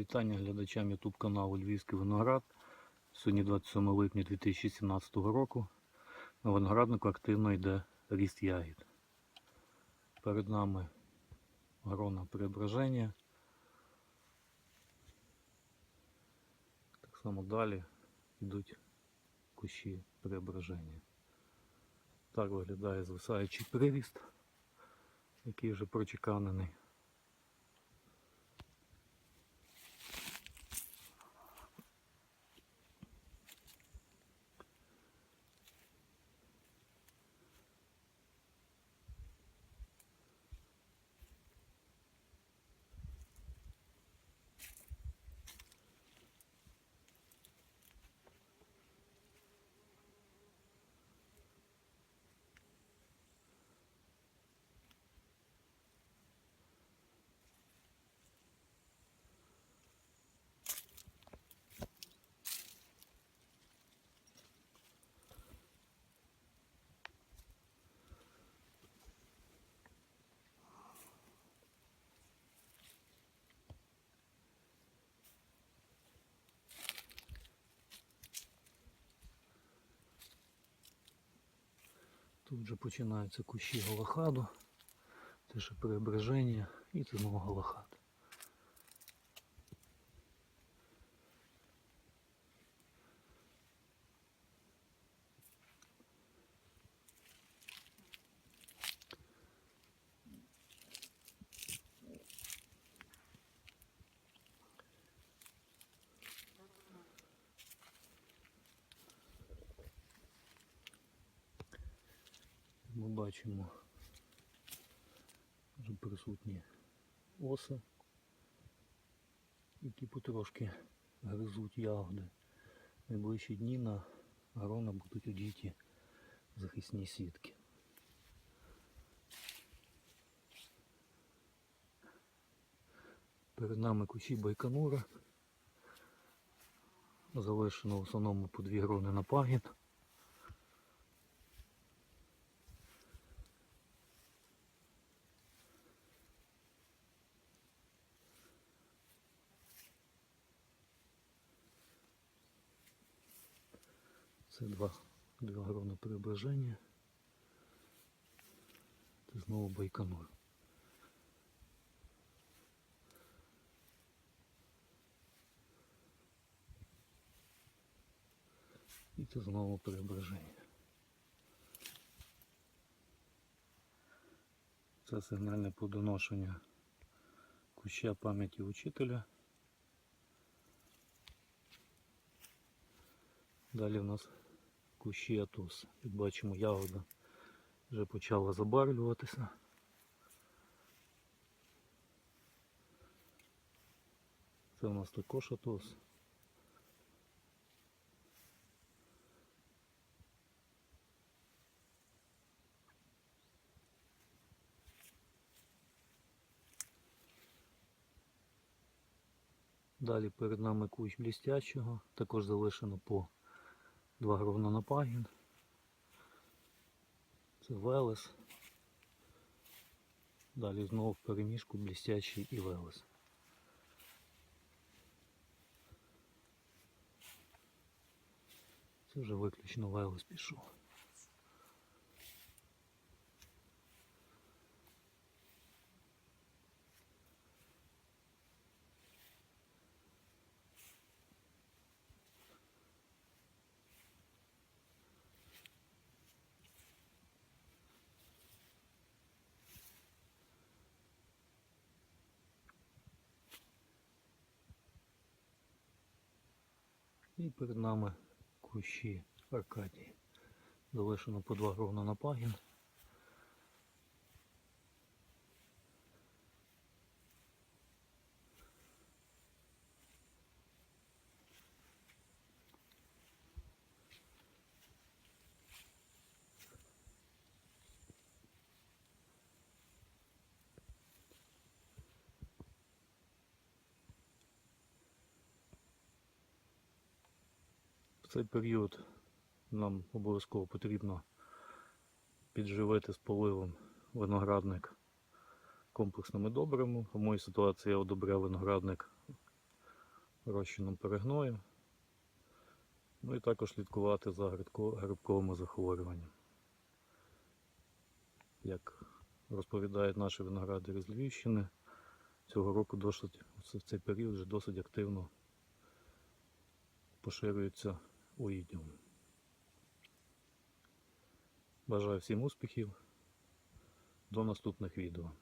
Вітання глядачам YouTube каналу Львівський виноград. Сьогодні 27 липня 2017 року. На винограднику активно йде ріст ягід. Перед нами грона преображення. Так само далі йдуть кущі преображення. Так виглядає звисаючий приріст, який вже прочеканений. Тут вже починаються кущі галахаду, це ще преображення і це знову галахад. Ми бачимо вже присутні оси, які потрошки гризуть ягоди. Найближчі дні на грона будуть одіті захисні сітки. Перед нами кущі байконура. Залишено в основному по дві грони на пагін. Це два, грони приближення. Це знову байконур. І це знову преображення. Це сигнальне плодоношення куща пам'яті учителя. Далі в нас кущі атос. Як бачимо, ягода вже почала забарвлюватися. Це у нас також атос. Далі перед нами кущ блістячого, також залишено по два гровна на пагін. Це велес. Далі знову в переміжку блістячий і велес. Це вже виключно велес пішов. І перед нами кущі Аркадії. Залишено по два гровна на пагін. Цей період нам обов'язково потрібно підживити з поливом виноградник комплексними добривами. В моїй ситуації я одобряв виноградник розчином перегною. Ну і також слідкувати за грибко- грибковими захворюваннями. Як розповідають наші виноградарі з Львівщини, цього року досить, в цей період вже досить активно поширюється оїдіум. Бажаю всім успіхів. До наступних відео.